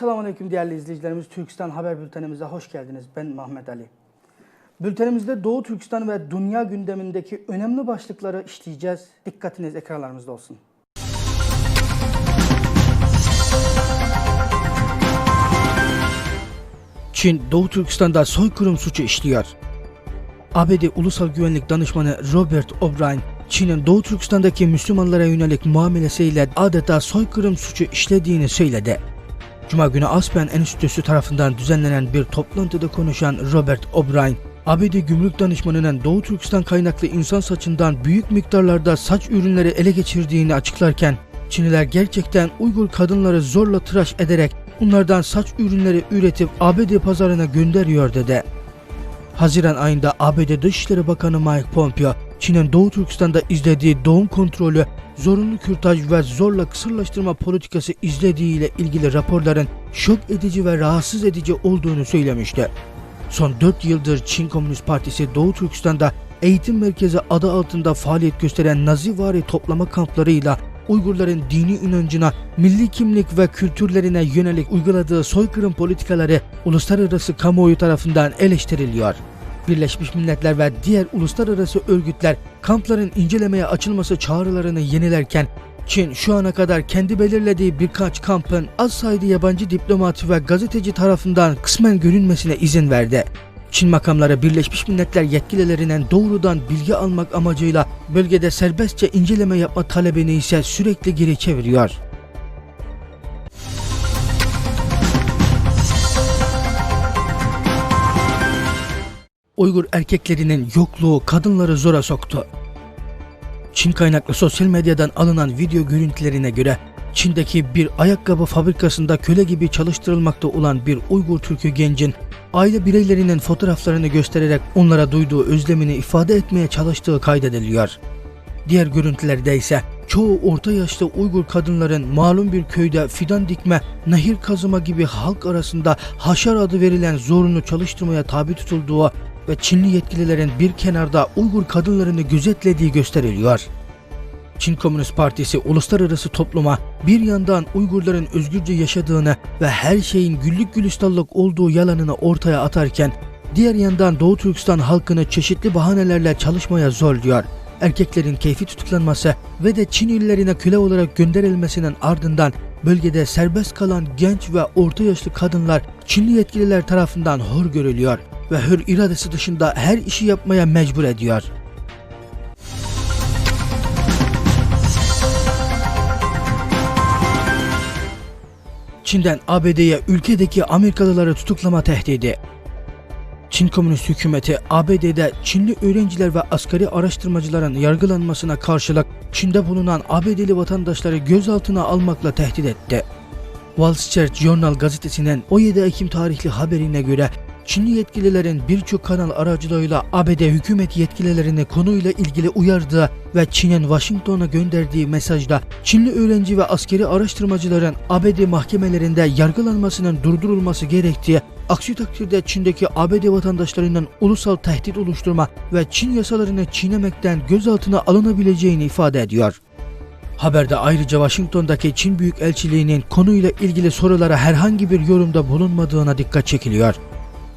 Esselamu Aleyküm değerli izleyicilerimiz. Türkistan Haber Bültenimize hoş geldiniz. Ben Mehmet Ali. Bültenimizde Doğu Türkistan ve dünya gündemindeki önemli başlıkları işleyeceğiz. Dikkatiniz ekranlarımızda olsun. Çin, Doğu Türkistan'da soykırım suçu işliyor. ABD Ulusal Güvenlik Danışmanı Robert O'Brien, Çin'in Doğu Türkistan'daki Müslümanlara yönelik muamelesiyle adeta soykırım suçu işlediğini söyledi. Cuma günü Aspen Enstitüsü tarafından düzenlenen bir toplantıda konuşan Robert O'Brien, ABD Gümrük Danışmanı'nın Doğu Türkistan kaynaklı insan saçından büyük miktarlarda saç ürünleri ele geçirdiğini açıklarken, Çinliler gerçekten Uygur kadınları zorla tıraş ederek bunlardan saç ürünleri üretip ABD pazarına gönderiyor dedi. Haziran ayında ABD Dışişleri Bakanı Mike Pompeo, Çin'in Doğu Türkistan'da izlediği doğum kontrolü, zorunlu kürtaj ve zorla kısırlaştırma politikası izlediğiyle ilgili raporların şok edici ve rahatsız edici olduğunu söylemişti. Son 4 yıldır Çin Komünist Partisi Doğu Türkistan'da eğitim merkezi adı altında faaliyet gösteren Nazivari toplama kamplarıyla Uygurların dini inancına, milli kimlik ve kültürlerine yönelik uyguladığı soykırım politikaları uluslararası kamuoyu tarafından eleştiriliyor. Birleşmiş Milletler ve diğer uluslararası örgütler kampların incelemeye açılması çağrılarını yenilerken Çin şu ana kadar kendi belirlediği birkaç kampın az sayıda yabancı diplomat ve gazeteci tarafından kısmen görünmesine izin verdi. Çin makamları Birleşmiş Milletler yetkililerinden doğrudan bilgi almak amacıyla bölgede serbestçe inceleme yapma talebini ise sürekli geri çeviriyor. Uygur erkeklerinin yokluğu kadınları zora soktu. Çin kaynaklı sosyal medyadan alınan video görüntülerine göre Çin'deki bir ayakkabı fabrikasında köle gibi çalıştırılmakta olan bir Uygur Türk'ü gencin aile bireylerinin fotoğraflarını göstererek onlara duyduğu özlemini ifade etmeye çalıştığı kaydediliyor. Diğer görüntülerde ise çoğu orta yaşlı Uygur kadınların malum bir köyde fidan dikme, nehir kazıma gibi halk arasında haşar adı verilen zorunlu çalıştırmaya tabi tutulduğu ve Çinli yetkililerin bir kenarda Uygur kadınlarını gözetlediği gösteriliyor. Çin Komünist Partisi uluslararası topluma bir yandan Uygurların özgürce yaşadığını ve her şeyin güllük gülistanlık olduğu yalanını ortaya atarken diğer yandan Doğu Türkistan halkını çeşitli bahanelerle çalışmaya zorluyor. Erkeklerin keyfi tutuklanması ve de Çin illerine köle olarak gönderilmesinin ardından bölgede serbest kalan genç ve orta yaşlı kadınlar Çinli yetkililer tarafından hor görülüyor ve hür iradesi dışında her işi yapmaya mecbur ediyor. Çin'den ABD'ye ülkedeki Amerikalıları tutuklama tehdidi. Çin Komünist Hükümeti ABD'de Çinli öğrenciler ve asgari araştırmacıların yargılanmasına karşılık Çin'de bulunan ABD'li vatandaşları gözaltına almakla tehdit etti. Wall Street Journal gazetesinin 17 Ekim tarihli haberine göre Çinli yetkililerin birçok kanal aracılığıyla ABD hükümet yetkililerini konuyla ilgili uyardığı ve Çin'in Washington'a gönderdiği mesajda Çinli öğrenci ve askeri araştırmacıların ABD mahkemelerinde yargılanmasının durdurulması gerektiği, aksi takdirde Çin'deki ABD vatandaşlarının ulusal tehdit oluşturma ve Çin yasalarını çiğnemekten gözaltına alınabileceğini ifade ediyor. Haberde ayrıca Washington'daki Çin Büyükelçiliği'nin konuyla ilgili sorulara herhangi bir yorumda bulunmadığına dikkat çekiliyor.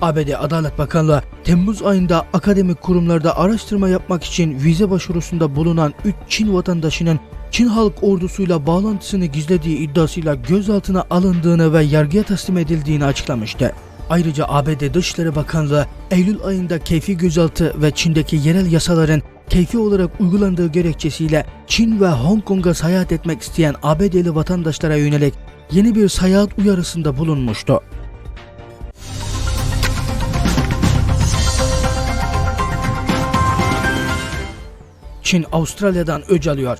ABD Adalet Bakanlığı Temmuz ayında akademik kurumlarda araştırma yapmak için vize başvurusunda bulunan 3 Çin vatandaşının Çin Halk Ordusu'yla bağlantısını gizlediği iddiasıyla gözaltına alındığını ve yargıya teslim edildiğini açıklamıştı. Ayrıca ABD Dışişleri Bakanlığı Eylül ayında keyfi gözaltı ve Çin'deki yerel yasaların keyfi olarak uygulandığı gerekçesiyle Çin ve Hong Kong'a seyahat etmek isteyen ABD'li vatandaşlara yönelik yeni bir seyahat uyarısında bulunmuştu. Çin Avustralya'dan öc alıyor.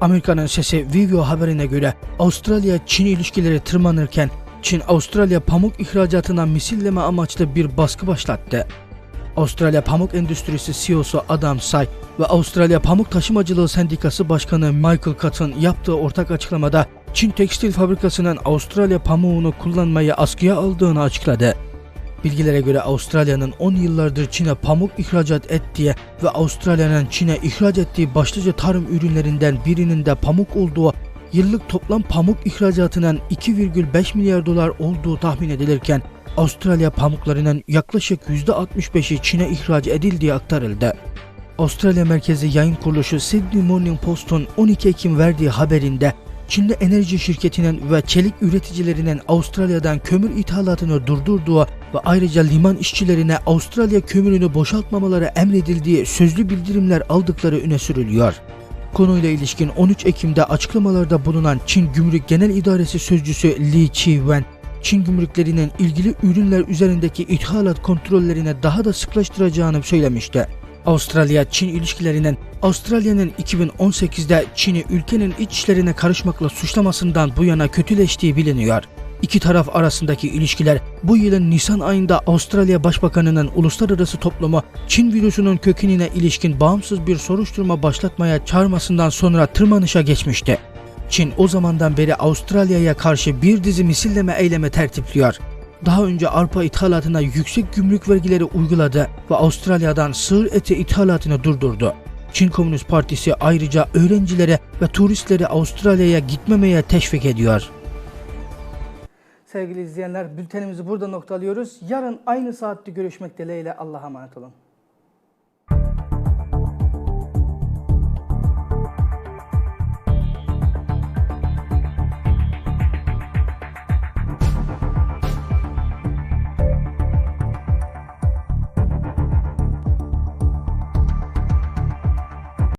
Amerika'nın sesi Vivio haberine göre Avustralya-Çin ilişkileri tırmanırken Çin Avustralya pamuk ihracatına misilleme amaçlı bir baskı başlattı. Avustralya Pamuk Endüstrisi CEO'su Adam Say ve Avustralya Pamuk Taşımacılığı Sendikası Başkanı Michael Cotton yaptığı ortak açıklamada Çin tekstil fabrikasının Avustralya pamuğunu kullanmayı askıya aldığını açıkladı. Bilgilere göre Avustralya'nın 10 yıllardır Çin'e pamuk ihracat ettiği ve Avustralya'nın Çin'e ihraç ettiği başlıca tarım ürünlerinden birinin de pamuk olduğu yıllık toplam pamuk ihracatının 2,5 milyar dolar olduğu tahmin edilirken Avustralya pamuklarının yaklaşık %65'i Çin'e ihraç edildiği aktarıldı. Avustralya merkezi yayın kuruluşu Sydney Morning Post'un 12 Ekim verdiği haberinde Çinli enerji şirketinin ve çelik üreticilerinin Avustralya'dan kömür ithalatını durdurduğu ve ayrıca liman işçilerine Avustralya kömürünü boşaltmamaları emredildiği sözlü bildirimler aldıkları öne sürülüyor. Konuyla ilişkin 13 Ekim'de açıklamalarda bulunan Çin Gümrük Genel İdaresi Sözcüsü Li Chi-wen, Çin gümrüklerinin ilgili ürünler üzerindeki ithalat kontrollerine daha da sıklaştıracağını söylemişti. Avustralya-Çin ilişkilerinin Avustralya'nın 2018'de Çin'i ülkenin iç işlerine karışmakla suçlamasından bu yana kötüleştiği biliniyor. İki taraf arasındaki ilişkiler bu yılın Nisan ayında Avustralya Başbakanı'nın uluslararası toplumu Çin virüsünün kökenine ilişkin bağımsız bir soruşturma başlatmaya çağırmasından sonra tırmanışa geçmişti. Çin o zamandan beri Avustralya'ya karşı bir dizi misilleme eylemi tertipliyor. Daha önce arpa ithalatına yüksek gümrük vergileri uyguladı ve Avustralya'dan sığır eti ithalatını durdurdu. Çin Komünist Partisi ayrıca öğrencilere ve turistleri Avustralya'ya gitmemeye teşvik ediyor. Sevgili izleyenler bültenimizi burada noktalıyoruz. Yarın aynı saatte görüşmek dileğiyle Allah'a emanet olun.